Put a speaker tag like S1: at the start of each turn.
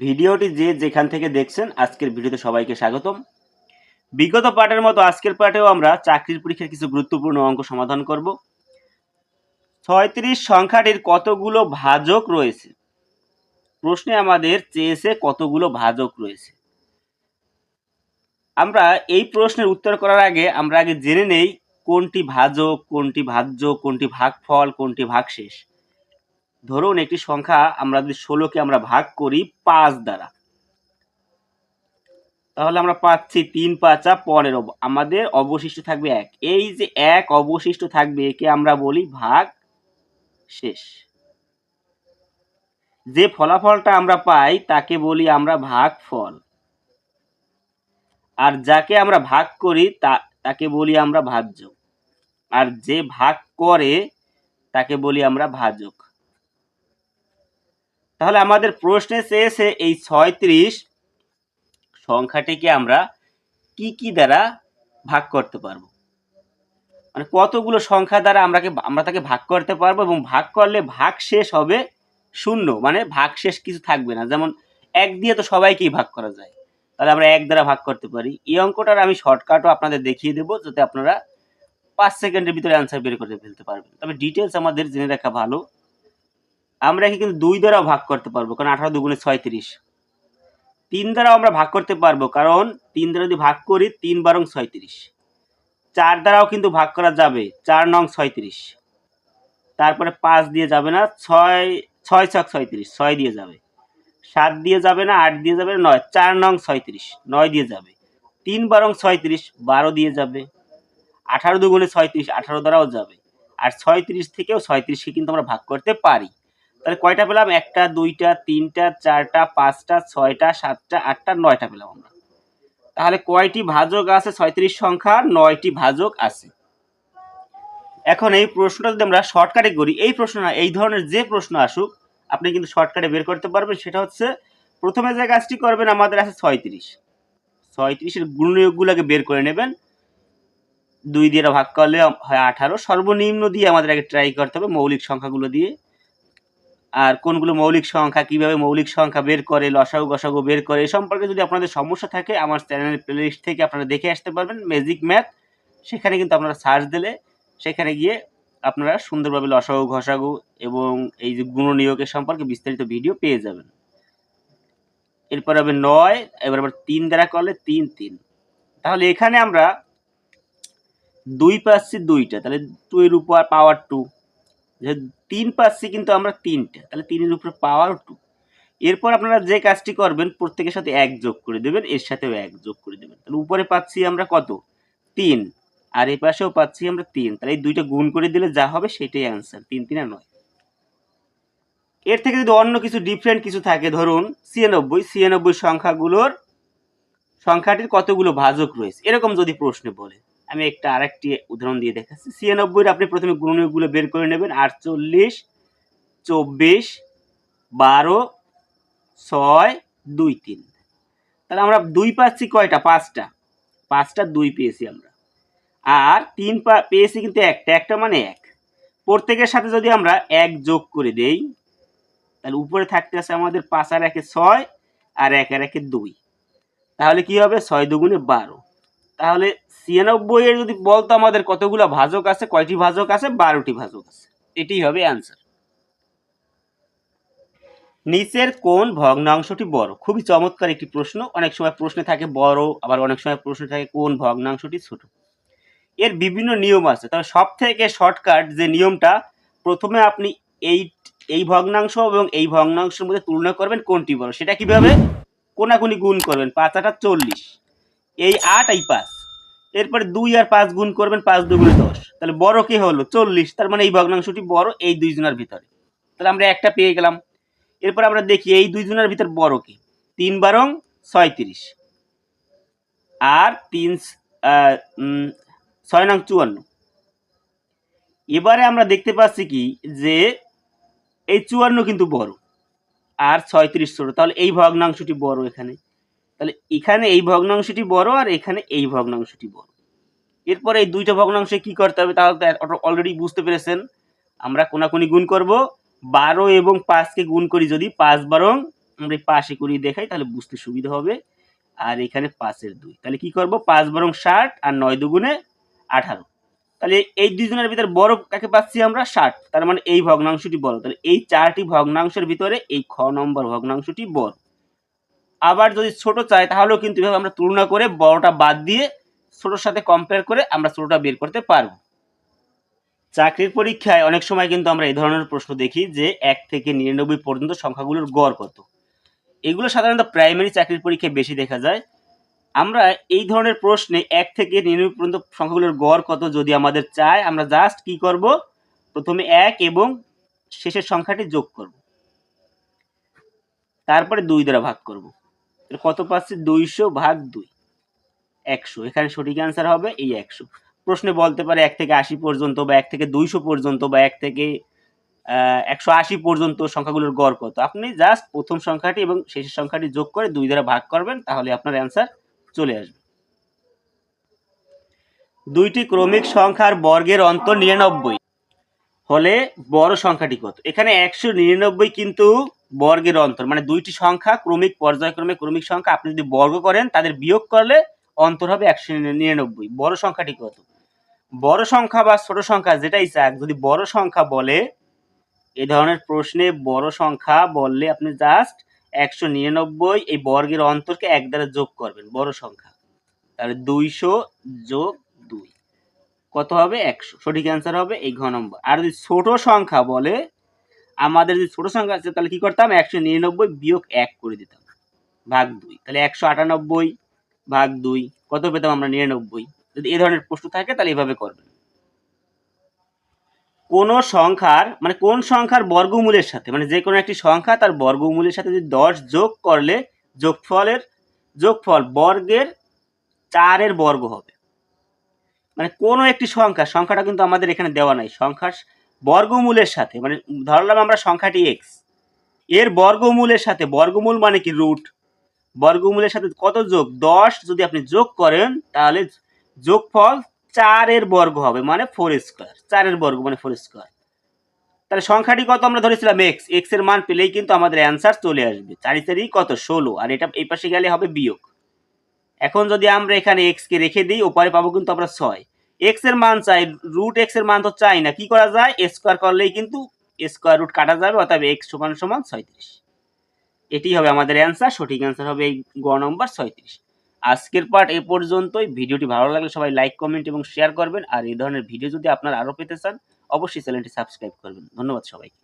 S1: ভিডিওটি যে যেখান থেকে দেখছেন, আজকের ভিডিওতে সবাইকে স্বাগতম। বিগত পাঠের মতো আজকের পাঠেও আমরা চাকরির পরীক্ষার কিছু গুরুত্বপূর্ণ অঙ্ক সমাধান করব। ছয়ত্রিশ সংখ্যাটির কতগুলো ভাজক রয়েছে? প্রশ্নে আমাদের চেয়েছে কতগুলো ভাজক রয়েছে। আমরা এই প্রশ্নের উত্তর করার আগে, আমরা আগে জেনে নেই কোনটি ভাজক, কোনটি ভাজ্য, কোনটি ভাগফল, কোনটি ভাগশেষ। ধরুন একটি সংখ্যা আমরা যদি ষোলোকে আমরা ভাগ করি পাঁচ দ্বারা। তাহলে আমরা পাচ্ছি তিন পাঁচা পনেরো। আমাদের অবশিষ্ট থাকবে এক। এই যে এক অবশিষ্ট থাকবে, একে আমরা বলি ভাগ শেষ। যে ফলাফলটা আমরা পাই, তাকে বলি আমরা ভাগ ফল। আর যাকে আমরা ভাগ করি তাকে বলি আমরা ভাজ্য। আর যে ভাগ করে, তাকে বলি আমরা ভাজক। তাহলে আমাদের প্রশ্নে চেয়েছে এই ছয়ত্রিশ সংখ্যাটিকে আমরা কি কি দ্বারা ভাগ করতে পারব? মানে কতগুলো সংখ্যা দ্বারা আমরা আমরা তাকে ভাগ করতে পারব এবং ভাগ করলে ভাগ শেষ হবে শূন্য মানে ভাগ শেষ কিছু থাকবে না। যেমন এক দিয়ে তো সবাইকেই ভাগ করা যায়। তাহলে আমরা এক দ্বারা ভাগ করতে পারি। এই অঙ্কটার আমি শর্টকাটও আপনাদের দেখিয়ে দেবো যাতে আপনারা পাঁচ সেকেন্ডের ভিতরে অ্যান্সার বের করে ফেলতে পারবেন। তবে ডিটেলস আমাদের জেনে রাখা ভালো। আমরা কিন্তু দুই দ্বারাও ভাগ করতে পারব, কারণ আঠারো দুগুণে ছয়ত্রিশ। তিন দ্বারাও আমরা ভাগ করতে পারব, কারণ তিন দ্বারা যদি ভাগ করি, তিন বারং ছয়ত্রিশ। চার দ্বারাও কিন্তু ভাগ করা যাবে, চার নং ছয়ত্রিশ। তারপরে পাঁচ দিয়ে যাবে না, ছয় ছয় ছক ছয়ত্রিশ, ছয় দিয়ে যাবে। সাত দিয়ে যাবে না, আট দিয়ে যাবে নয়, চার নং ছয়ত্রিশ, নয় দিয়ে যাবে। তিন বারং ছয়ত্রিশ, বারো দিয়ে যাবে। আঠারো দুগুণে ছয়ত্রিশ, আঠারো দ্বারাও যাবে। আর ছয়ত্রিশ থেকেও ছয়ত্রিশকে কিন্তু আমরা ভাগ করতে পারি। তাহলে কয়টা পেলাম? একটা, দুইটা, তিনটা, চারটা, পাঁচটা, ছয়টা, সাতটা, আটটা, নয়টা পেলাম আমরা। তাহলে কয়টি ভাজক আছে? ছয়ত্রিশ সংখ্যা, নয়টি ভাজক আছে। এখন এই প্রশ্নটা যদি আমরা শর্টকাটে করি, এই প্রশ্ন এই ধরনের যে প্রশ্ন আসুক, আপনি কিন্তু শর্টকাটে বের করতে পারবেন। সেটা হচ্ছে, প্রথমে যে কাজটি করবেন, আমাদের আছে ছয়ত্রিশ। ছয়ত্রিশের গুণনীয়কগুলোকে বের করে নেবেন। দুই দিয়ে ভাগ করলে হয় আঠারো। সর্বনিম্ন দিয়ে আমাদের আগে ট্রাই করতে হবে মৌলিক সংখ্যাগুলো দিয়ে। আর কোনগুলো মৌলিক সংখ্যা, কীভাবে মৌলিক সংখ্যা বের করে, লসাগু, গসাগু বের করে এই সম্পর্কে যদি আপনাদের সমস্যা থাকে, আমার চ্যানেলের প্লেলিস্ট থেকে আপনারা দেখে আসতে পারবেন ম্যাজিক ম্যাথ সেখানে কিন্তু আপনারা সার্চ দিলে সেখানে গিয়ে আপনারা সুন্দরভাবে লসাগু, ঘসাগু এবং এই যে গুণনীয়কের সম্পর্কে বিস্তারিত ভিডিও পেয়ে যাবেন। এরপর হবে নয়, এবার আবার তিন দ্বারা করলে তিন তিন। তাহলে এখানে আমরা দুই পাচ্ছি দুইটা, তাহলে টু এর উপর পাওয়ার টু তিন পাচ্ছি কিন্তু আমরা তিনটা, তাহলে তিনের উপরে পাওয়ার টু এরপর আপনারা যে কাজটি করবেন, প্রত্যেকের সাথে এক যোগ করে দেবেন, এর সাথেও এক যোগ করে দেবেন। তাহলে উপরে পাচ্ছি আমরা কত? তিন। আর এই পাশেও পাচ্ছি আমরা তিন। তাহলে এই দুইটা গুণ করে দিলে যা হবে সেটাই অ্যান্সার তিন তিন আর নয়। এর থেকে যদি অন্য কিছু ডিফারেন্ট কিছু থাকে, ধরুন ছিয়ানব্বই ছিয়ানব্বই সংখ্যাগুলোর সংখ্যাটির কতগুলো ভাজক রয়েছে? এরকম যদি প্রশ্নে বলে আমি একটা আরেকটি উদাহরণ দিয়ে দেখাচ্ছি। ছিয়ানব্বইয়ের আপনি প্রথমে গুণনীয়কগুলো বের করে নেবেন। আটচল্লিশ, চব্বিশ, বারো, ছয়, দুই, তিন। তাহলে আমরা দুই পাচ্ছি কয়টা? পাঁচটা। পাঁচটা দুই পেয়েছি আমরা। আর তিন পা, পেয়েছি কিন্তু একটা। একটা মানে এক। প্রত্যেকের সাথে যদি আমরা এক যোগ করে দেই, তাহলে উপরে থাকতে আছে আমাদের পাঁচ আর একে ছয় আর এক আর একে দুই। তাহলে কি হবে? ছয় দুগুণে বারো। তাহলে ছিয়ানব্বই এর যদি বলতো আমাদের কতগুলো ভাজক আছে? কয়টি ভাজক আছে? বারোটি ভাজক আছে। এটাই হবে অ্যান্সার নিচের কোন ভগ্নাংশটি বড়। খুবই চমৎকার একটি প্রশ্ন। অনেক সময় প্রশ্নে থাকে বড়, আবার অনেক সময় প্রশ্ন থাকে কোন ভগ্নাংশটি ছোট। এর বিভিন্ন নিয়ম আছে। তবে সব থেকে শর্টকাট যে নিয়মটা, প্রথমে আপনি এই এই ভগ্নাংশ এবং এই ভগ্নাংশের মধ্যে তুলনা করবেন কোনটি বড়। সেটা কীভাবে? কোনাকুনি গুণ করবেন। পাঁচ আটা চল্লিশ। এই আট, এই পাঁচ। এরপরে দুই আর পাঁচ গুণ করবেন, পাঁচ দুগুণে দশ। তাহলে বড় কে হলো? চল্লিশ। তার মানে এই ভগ্নাংশটি বড় এই দুইজনের ভিতরে। তাহলে আমরা একটা পেয়ে গেলাম। এরপর আমরা দেখি এই দুইজনের ভিতর বড় কি? তিন বারং ছয়ত্রিশ। আর তিন ছয় নং চুয়ান্ন। এবারে আমরা দেখতে পাচ্ছি কি? যে এই চুয়ান্ন কিন্তু বড়। আর ছয়ত্রিশ ছোট। তাহলে এই ভগ্নাংশটি বড় এখানে। তাহলে এখানে এই ভগ্নাংশটি বড় আর এখানে এই ভগ্নাংশটি বড়। এরপরে এই দুইটা ভগ্নাংশে কি করতে হবে তাহলে অলরেডি বুঝতে পেরেছেন। আমরা কোনাকুনি গুণ করব। বারো এবং পাঁচকে গুণ করি যদি পাঁচ বারং আমরা পাশে করিয়ে দেখাই তাহলে বুঝতে সুবিধা হবে। আর এখানে পাঁচের দুই। তাহলে কি করব? পাঁচ বরং ষাট আর নয় দুগুণে আঠারো। তাহলে এই দুইজনের ভিতরে বড় কাকে পাচ্ছি আমরা? ষাট। তার মানে এই ভগ্নাংশটি বড়। তাহলে এই চারটি ভগ্নাংশের ভিতরে এই খ নম্বর ভগ্নাংশটি বড়। আবার যদি ছোট চাই, তাহলেও কিন্তু এভাবে আমরা তুলনা করে বড়টা বাদ দিয়ে ছোটোর সাথে কম্পেয়ার করে আমরা ছোটোটা বের করতে পারব। চাকরির পরীক্ষায় অনেক সময় কিন্তু আমরা এই ধরনের প্রশ্ন দেখি যে এক থেকে নিরানব্বই পর্যন্ত সংখ্যাগুলোর গড় কত। এগুলো সাধারণত প্রাইমারি চাকরির পরীক্ষায় বেশি দেখা যায়। আমরা এই ধরনের প্রশ্নে এক থেকে নিরানব্বই পর্যন্ত সংখ্যাগুলোর গড় কত যদি আমাদের চায় আমরা জাস্ট কি করব? প্রথমে এক এবং শেষের সংখ্যাটি যোগ করব। তারপরে দুই দ্বারা ভাগ করব। কত পাচ্ছি? দুইশো ভাগ দুই। একশো। এখানে সঠিক অ্যান্সার হবে এই একশো। প্রশ্নে বলতে পারে এক থেকে আশি পর্যন্ত বা এক থেকে দুইশো পর্যন্ত বা এক থেকে একশো আশি পর্যন্ত সংখ্যাগুলোর গড় কত? আপনি জাস্ট প্রথম সংখ্যাটি এবং শেষের সংখ্যাটি যোগ করে দুই দ্বারা ভাগ করবেন, তাহলে আপনার অ্যান্সার চলে আসবে। দুইটি ক্রমিক সংখ্যার বর্গের অন্তর নিরানব্বই। হলে বড় সংখ্যাটি কত? এখানে একশো নিরানব্বই কিন্তু বর্গের অন্তর মানে দুইটি সংখ্যা ক্রমিক, পর্যায়ক্রমে ক্রমিক সংখ্যা, আপনি যদি বর্গ করেন, তাদের বিয়োগ করলে অন্তর হবে একশো নিরানব্বই। বড় সংখ্যাটি কত? বড় সংখ্যা বা ছোট সংখ্যা যেটাই চাক, যদি বড় সংখ্যা বলে এই ধরনের প্রশ্নে বড় সংখ্যা বললে আপনি জাস্ট একশো নিরানব্বই এই বর্গের অন্তরকে এক দ্বারা যোগ করবেন, বড় সংখ্যা। তাহলে দুইশো যোগ দুই। কত হবে? একশো। সঠিক অ্যান্সার হবে এই ঘ নম্বর। আর যদি ছোট সংখ্যা বলে আমাদের যদি ছোট সংখ্যা আছে, তাহলে কি করতাম? একশো নিরানব্বই বিয়োগ এক করে দিতাম। ভাগ দুই। তাহলে একশো আটানব্বই ভাগ দুই, কত পেতাম আমরা? নিরানব্বই। যদি এই ধরনের প্রশ্ন থাকে, তাহলে এভাবে করবেন। কোন সংখ্যার মানে কোন সংখ্যার বর্গমূলের সাথে মানে যে কোনো একটি সংখ্যা তার বর্গমূলের সাথে যদি দশ যোগ করলে যোগফলের, যোগফল বর্গের চারের বর্গ হবে। মানে কোনো একটি সংখ্যা, সংখ্যাটা কিন্তু আমাদের এখানে দেওয়া নাই। সংখ্যার বর্গমূলের সাথে মানে ধরলাম আমরা সংখ্যাটি এক্সের বর্গমূলের সাথে, বর্গমূল মানে কি রুট বর্গমূলের সাথে কত যোগ? দশ, যদি আপনি যোগ করেন, তাহলে যোগফল চারের বর্গ হবে মানে ফোর স্কোয়ার চারের বর্গ মানে ফোর স্কোয়ার তাহলে সংখ্যাটি কত আমরা ধরেছিলাম এক্স এক্সের মান পেলেই কিন্তু আমাদের অ্যান্সার চলে আসবে চারি চারি কত? ষোলো, আর এটা এই পাশে গেলে হবে বিয়োগ। এখন যদি আমরা এখানে এক্স কে রেখে দিই, ওপারে পাবো কিন্তু আমরা ছয়। এক্সের মান চাই রুট এক্সের মান তো চাই না, কি করা যায়? স্কোয়ার করলেই কিন্তু স্কোয়ার রুট কাটা যাবে অর্থাৎ এক্স সমান সমান ছয়ত্রিশ। এটি হবে আমাদের অ্যান্সার সঠিক অ্যান্সার হবে এই গ নম্বর ছয়ত্রিশ। আজকের পার্ট এ পর্যন্তই, ভিডিওটি ভালো লাগলে সবাই লাইক কমেন্ট এবং শেয়ার করবেন, আর এই ধরনের ভিডিও যদি আপনারা আরও পেতে চান, অবশ্যই চ্যানেলটি সাবস্ক্রাইব করবেন। ধন্যবাদ সবাইকে।